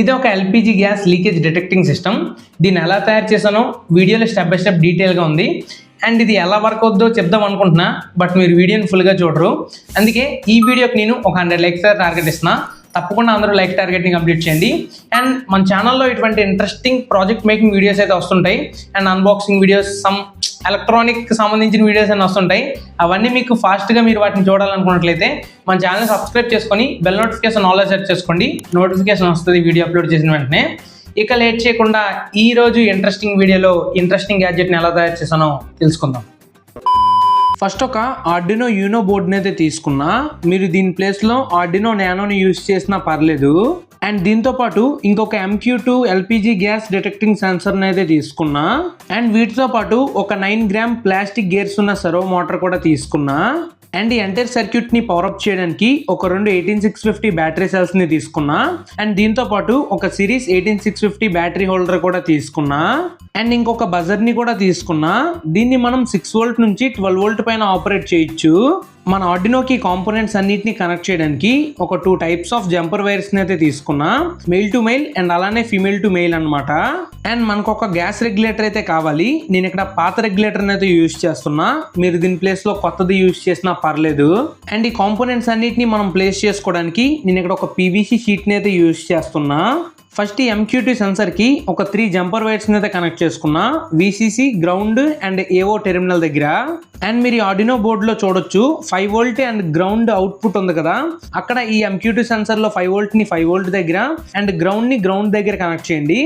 ఇది ఒక LPG gas leakage detecting system. దీన్ని ఎలా తయారు చేశానో వీడియోలో స్టెప్ బై స్టెప్ డీటెయిల్గా ఉంది. అండ్ ఇది ఎలా వర్క్ అవుద్దో చెప్దాం అనుకుంటున్నా బట్ మీరు వీడియోని ఫుల్గా చూడరు. అందుకే ఈ వీడియోకి నేను ఒక హండ్రెడ్ లైక్స్ టార్గెట్ ఇస్తున్నా. తప్పకుండా అందరూ లైక్ టార్గెట్ని కంప్లీట్ చేయండి. అండ్ మన ఛానల్లో ఇటువంటి ఇంట్రెస్టింగ్ ప్రాజెక్ట్ మేకింగ్ వీడియోస్ అయితే వస్తుంటాయి. And unboxing videos some electronic సంబంధించిన వీడియోస్ అన్నీ వస్తుంటాయి. అవన్నీ మీకు ఫాస్ట్గా మీరు వాటిని చూడాలనుకున్నట్లయితే మన ఛానల్ సబ్స్క్రైబ్ చేసుకొని బెల్ నోటిఫికేషన్ ఆల్ సెట్ చేసుకోండి. నోటిఫికేషన్ వస్తుంది వీడియో అప్లోడ్ చేసిన వెంటనే. ఇక లేట్ చేయకుండా ఈ రోజు ఇంట్రెస్టింగ్ వీడియోలో ఇంట్రెస్టింగ్ గ్యాడ్జెట్ని ఎలా తయారు చేశానో తెలుసుకుందాం. ఫస్ట్ ఒక ఆర్డినో యూనో బోర్డ్ని అయితే తీసుకున్నా. మీరు దీని ప్లేస్లో ఆర్డినో నానోని యూస్ చేసినా పర్లేదు. అండ్ దీంతో పాటు ఇంకొక MQ two LPG gas detecting సెన్సర్ని అయితే తీసుకున్నా. అండ్ వీటితో పాటు ఒక నైన్ గ్రామ్ ప్లాస్టిక్ గేర్స్ ఉన్న సర్వో మోటార్ కూడా తీసుకున్నా. అండ్ ఈ ఎంటైర్ సర్క్యూట్ని పవర్ అప్ చేయడానికి ఒక రెండు ఎయిటీన్ సిక్స్ ఫిఫ్టీ బ్యాటరీ సెల్స్ని తీసుకున్నా. అండ్ దీంతో పాటు ఒక series eighteen six fifty battery holder కూడా తీసుకున్నా. అండ్ ఇంకొక బజర్ని కూడా తీసుకున్నా. దీన్ని మనం సిక్స్ వోల్ట్ నుంచి ట్వెల్వ్ వోల్ట్ పైన ఆపరేట్ చేయొచ్చు. మన ఆర్డినోకి కాంపోనెంట్స్ అన్నిటిని కనెక్ట్ చేయడానికి ఒక టూ టైప్స్ ఆఫ్ జంపర్ వైర్స్ని అయితే తీసుకున్నా. మెయిల్ టు మెయిల్ అండ్ అలానే ఫీమేల్ టు మెయిల్ అనమాట అండ్ మనకు ఒక గ్యాస్ రెగ్యులేటర్ అయితే కావాలి. నేను ఇక్కడ పాత రెగ్యులేటర్ అయితే యూజ్ చేస్తున్నా. మీరు దీని ప్లేస్లో కొత్తది యూజ్ చేసినా పర్లేదు. అండ్ ఈ కాంపోనెంట్స్ అన్నిటిని మనం ప్లేస్ చేసుకోవడానికి నేను ఇక్కడ ఒక పీవీసీ షీట్ని అయితే యూజ్ చేస్తున్నా. ఫస్ట్ ఈ ఎంక్యూటీ సెన్సర్కి ఒక త్రీ జంపర్ వైర్స్ని అయితే కనెక్ట్ చేసుకున్నా. VCC ground and AO terminal దగ్గర. అండ్ మీరు ఆర్డినో బోర్డులో చూడొచ్చు. Five volt and ground output ఉంది కదా. అక్కడ ఈ ఎంక్యూటీ సెన్సర్లో ఫైవ్ వోల్ట్ని ఫైవ్ వోల్ట్ దగ్గర అండ్ గ్రౌండ్ని గ్రౌండ్ దగ్గర కనెక్ట్ చేయండి.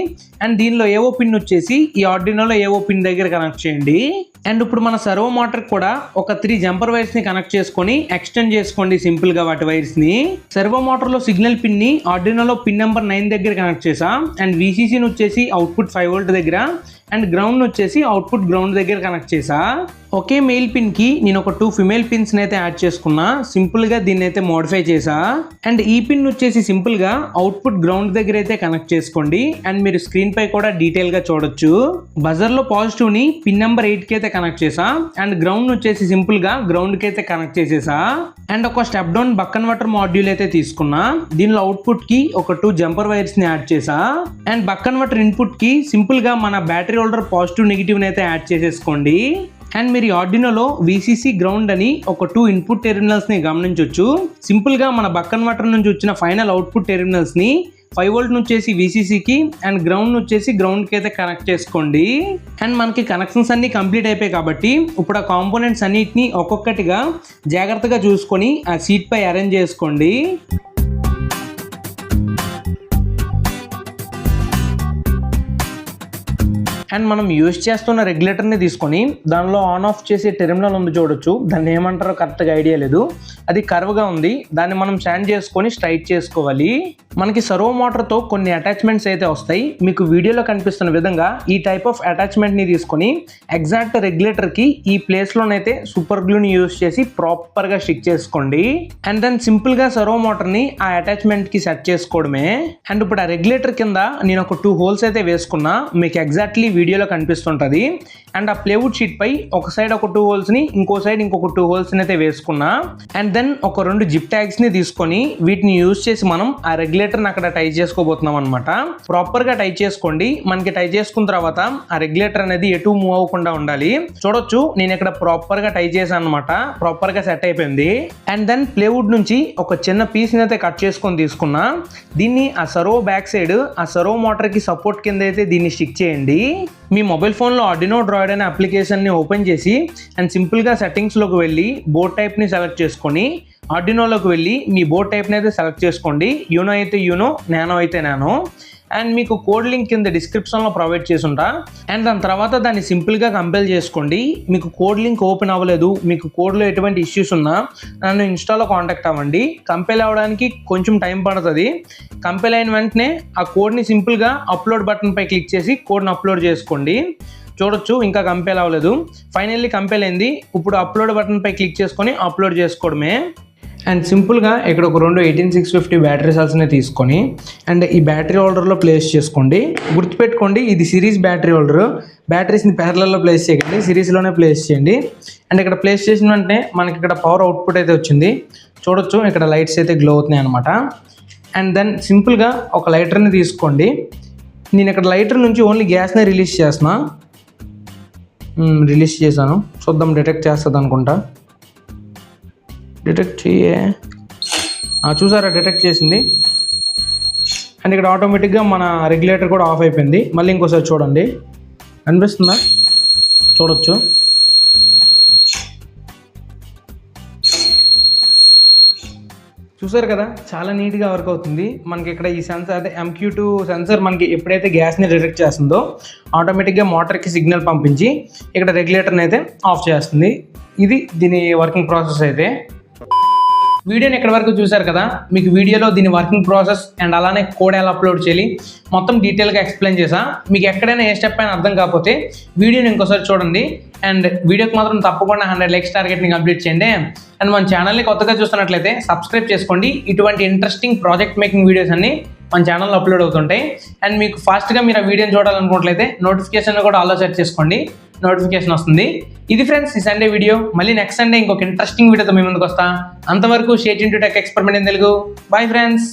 అండ్ దీనిలో ఏవో పిన్ వచ్చేసి ఈ ఆర్డినోలో ఏవో పిన్ దగ్గర కనెక్ట్ చేయండి. అండ్ ఇప్పుడు మన సర్వో మోటార్ కూడా ఒక త్రీ జంపర్ వైర్స్ని కనెక్ట్ చేసుకొని ఎక్స్టెండ్ చేసుకోండి సింపుల్గా వాటి వైర్స్ని సర్వో మోటార్లో సిగ్నల్ పిన్ని ఆర్డినోలో పిన్ నెంబర్ నైన్ దగ్గర కనెక్ట్ చేసా. అండ్ విసిసిని వచ్చేసి అవుట్పుట్ ఫైవ్ వోల్ట్ దగ్గర. అండ్ గ్రౌండ్ వచ్చేసి అవుట్పుట్ గ్రౌండ్ దగ్గర కనెక్ట్ చేసా. ఒకే మెయిల్ పిన్కి నేను ఒక టూ ఫిమేల్ పిన్స్ అయితే యాడ్ చేసుకున్నా. సింపుల్గా దీన్ని అయితే మోడిఫై చేసా. అండ్ ఈ పిన్ వచ్చేసి సింపుల్గా అవుట్పుట్ గ్రౌండ్ దగ్గర అయితే కనెక్ట్ చేసుకోండి. అండ్ మీరు స్క్రీన్ పై కూడా డీటెయిల్గా చూడొచ్చు. బజర్లో పాజిటివ్ని పిన్ నెంబర్ ఎయిట్కి అయితే కనెక్ట్ చేసా. అండ్ గ్రౌండ్ వచ్చేసి సింపుల్గా గ్రౌండ్కి అయితే కనెక్ట్ చేసేసా. అండ్ ఒక స్టెప్ డౌన్ బక్కన్ వాటర్ మాడ్యూల్ అయితే తీసుకున్నా. దీనిలో అవుట్పుట్కి ఒక టూ జంపర్ వైర్స్ని యాడ్ చేసా. అండ్ బక్కన్ వాటర్ ఇన్పుట్కి సింపుల్గా మన బ్యాటరీ హోల్డర్ పాజిటివ్ నెగిటివ్ అయితే యాడ్ చేసేసుకోండి. అండ్ మీరు ఆర్డినోలో విసిసి గ్రౌండ్ అని ఒక టూ ఇన్పుట్ టెర్మినల్స్ని గమనించవచ్చు సింపుల్గా మన బక్కన్ వాటర్ నుంచి వచ్చిన ఫైనల్ అవుట్పుట్ టెర్మినల్స్ని ఫైవ్ వోల్ట్ వచ్చేసి విసిసికి అండ్ గ్రౌండ్ వచ్చేసి గ్రౌండ్కి అయితే కనెక్ట్ చేసుకోండి. అండ్ మనకి కనెక్షన్స్ అన్నీ కంప్లీట్ అయిపోయాయి కాబట్టి ఇప్పుడు ఆ కాంపోనెంట్స్ అన్నిటిని ఒక్కొక్కటిగా జాగ్రత్తగా చూసుకొని ఆ సీట్పై అరేంజ్ చేసుకోండి. అండ్ మనం యూజ్ చేస్తున్న రెగ్యులేటర్ని తీసుకొని దానిలో ఆన్ ఆఫ్ చేసే టెర్మినల్ ఉంది చూడొచ్చు. దాన్ని ఏమంటారో కరెక్ట్గా ఐడియా లేదు. అది కర్వ్గా ఉంది. దాన్ని మనం స్టాండ్ చేసుకొని స్ట్రైట్ చేసుకోవాలి. మనకి సర్వో మోటార్తో కొన్ని అటాచ్మెంట్స్ అయితే వస్తాయి. మీకు వీడియోలో కనిపిస్తున్న విధంగా ఈ టైప్ ఆఫ్ అటాచ్మెంట్ని తీసుకొని ఎగ్జాక్ట్ రెగ్యులేటర్కి ఈ ప్లేస్లోనైతే సూపర్ గ్లూని యూజ్ చేసి ప్రాపర్గా స్టిక్ చేసుకోండి. అండ్ దెన్ సింపుల్గా సర్వో మోటార్ని ఆ అటాచ్మెంట్కి సెట్ చేసుకోవడమే. అండ్ ఇప్పుడు ఆ రెగ్యులేటర్ కింద నేను ఒక టూ హోల్స్ అయితే వేసుకున్నా. మీకు ఎగ్జాక్ట్లీ వీడియోలో కనిపిస్తుంటుంది. అండ్ ఆ ప్లేవుడ్ షీట్ పై ఒక సైడ్ ఒక టూ హోల్స్ని ఇంకో సైడ్ ఇంకొక టూ హోల్స్ని అయితే వేసుకున్నా. అండ్ దెన్ ఒక రెండు జిప్ ట్యాగ్స్ని తీసుకొని వీటిని యూజ్ చేసి మనం ఆ రెగ్యులేటర్ని అక్కడ టై చేసుకోబోతున్నాం అనమాట ప్రాపర్గా టై చేసుకోండి. మనకి టై చేసుకున్న తర్వాత ఆ రెగ్యులేటర్ అనేది ఎటు మూవ్ అవ్వకుండా ఉండాలి. చూడొచ్చు నేను ఇక్కడ ప్రాపర్గా టై చేశాను అనమాట ప్రాపర్గా సెట్ అయిపోయింది. అండ్ దెన్ ప్లేవుడ్ నుంచి ఒక చిన్న పీస్ని అయితే కట్ చేసుకొని తీసుకున్నా. దీన్ని ఆ సర్వో బ్యాక్ సైడ్ ఆ సర్వో మోటార్కి సపోర్ట్ కింద అయితే దీన్ని స్టిక్ చేయండి. మీ మొబైల్ ఫోన్లో ఆర్డినో డ్రాయిడ్ అనే అప్లికేషన్ని ఓపెన్ చేసి అండ్ సింపుల్గా సెట్టింగ్స్లోకి వెళ్ళి బోర్డ్ టైప్ని సెలెక్ట్ చేసుకొని ఆర్డినోలోకి వెళ్ళి మీ బోర్డ్ టైప్ని అయితే సెలెక్ట్ చేసుకోండి. యూనో అయితే యూనో నానో అయితే నానో. అండ్ మీకు కోడ్ లింక్ కింద డిస్క్రిప్షన్లో ప్రొవైడ్ చేసుంటా. అండ్ దాని తర్వాత దాన్ని సింపుల్గా కంపేర్ చేసుకోండి. మీకు కోడ్ లింక్ ఓపెన్ అవ్వలేదు. మీకు కోడ్లో ఎటువంటి ఇష్యూస్ ఉన్నా నన్ను ఇన్స్టాలో కాంటాక్ట్ అవ్వండి. కంపేర్ అవ్వడానికి కొంచెం టైం పడుతుంది. కంపేర్ అయిన వెంటనే ఆ కోడ్ని సింపుల్గా అప్లోడ్ బటన్ పై క్లిక్ చేసి కోడ్ని అప్లోడ్ చేసుకోండి. చూడొచ్చు ఇంకా కంపేర్ అవ్వలేదు. ఫైనల్లీ కంపేర్ అయింది. ఇప్పుడు అప్లోడ్ బటన్ పై క్లిక్ చేసుకొని అప్లోడ్ చేసుకోవడమే. అండ్ సింపుల్గా ఇక్కడ ఒక రెండు ఎయిటీన్ సిక్స్ ఫిఫ్టీ బ్యాటరీ సెల్స్ని తీసుకొని అండ్ ఈ బ్యాటరీ హోల్డర్లో ప్లేస్ చేసుకోండి. గుర్తుపెట్టుకోండి ఇది సిరీస్ బ్యాటరీ హోల్డర్ బ్యాటరీస్ని ప్యారలలో ప్లేస్ చేయకండి సిరీస్లోనే ప్లేస్ చేయండి. అండ్ ఇక్కడ ప్లేస్ చేసిన వెంటనే మనకి ఇక్కడ పవర్ అవుట్పుట్ అయితే వచ్చింది. చూడొచ్చు ఇక్కడ లైట్స్ అయితే గ్లో అవుతున్నాయి అనమాట అండ్ దెన్ సింపుల్గా ఒక లైటర్ని తీసుకోండి. నేను ఇక్కడ లైటర్ నుంచి ఓన్లీ గ్యాస్నే రిలీజ్ చేస్తున్నా. Hmm, రిలీజ్ చేశాను. చూద్దాం డిటెక్ట్ చేస్తుంది అనుకుంటా. డిటెక్ట్ చేయే చూసారా డిటెక్ట్ చేసింది. అండ్ ఇక్కడ ఆటోమేటిక్గా మన రెగ్యులేటర్ కూడా ఆఫ్ అయిపోయింది. మళ్ళీ ఇంకోసారి చూడండి. అనిపిస్తుందా చూడొచ్చు. చూసారు కదా చాలా నీట్గా వర్క్ అవుతుంది. మనకి ఇక్కడ ఈ సెన్సర్ అదే ఎంక్యూ టూ సెన్సర్ మనకి ఎప్పుడైతే గ్యాస్ని డిటెక్ట్ చేస్తుందో ఆటోమేటిక్గా మోటార్కి సిగ్నల్ పంపించి ఇక్కడ రెగ్యులేటర్ని అయితే ఆఫ్ చేస్తుంది. ఇది దీని వర్కింగ్ ప్రాసెస్ అయితే. వీడియోని ఎక్కడి వరకు చూశారు కదా మీకు వీడియోలో దీని వర్కింగ్ ప్రాసెస్ అండ్ అలానే కోడ్ ఎలా అప్లోడ్ చేయాలి మొత్తం డీటెయిల్గా ఎక్స్ప్లెయిన్ చేసా. మీకు ఎక్కడైనా ఏ స్టెప్ అయినా అర్థం కాకపోతే వీడియోని ఇంకోసారి చూడండి. అండ్ వీడియోకి మాత్రం తప్పకుండా హండ్రెడ్ లైక్స్ టార్గెట్ని కంప్లీట్ చేయండి. అండ్ మన ఛానల్ని కొత్తగా చూస్తున్నట్లయితే సబ్స్క్రైబ్ చేసుకోండి. ఇటువంటి ఇంట్రెస్టింగ్ ప్రాజెక్ట్ మేకింగ్ వీడియోస్ అన్ని మన ఛానల్లో అప్లోడ్ అవుతుంటాయి. అండ్ మీకు ఫాస్ట్గా మీరు ఆ వీడియోని చూడాలనుకున్నట్లయితే నోటిఫికేషన్ కూడా ఆలో సెట్ చేసుకోండి. నోటిఫికేషన్ వస్తుంది. ఇది ఫ్రెండ్స్ ఈ సండే వీడియో మళ్ళీ నెక్స్ట్ సండే ఇంకొక ఇంట్రెస్టింగ్ వీడియోతో మీ ముందుకు వస్తా. అంతవరకు షేట్ into tech experiment in Telugu bye friends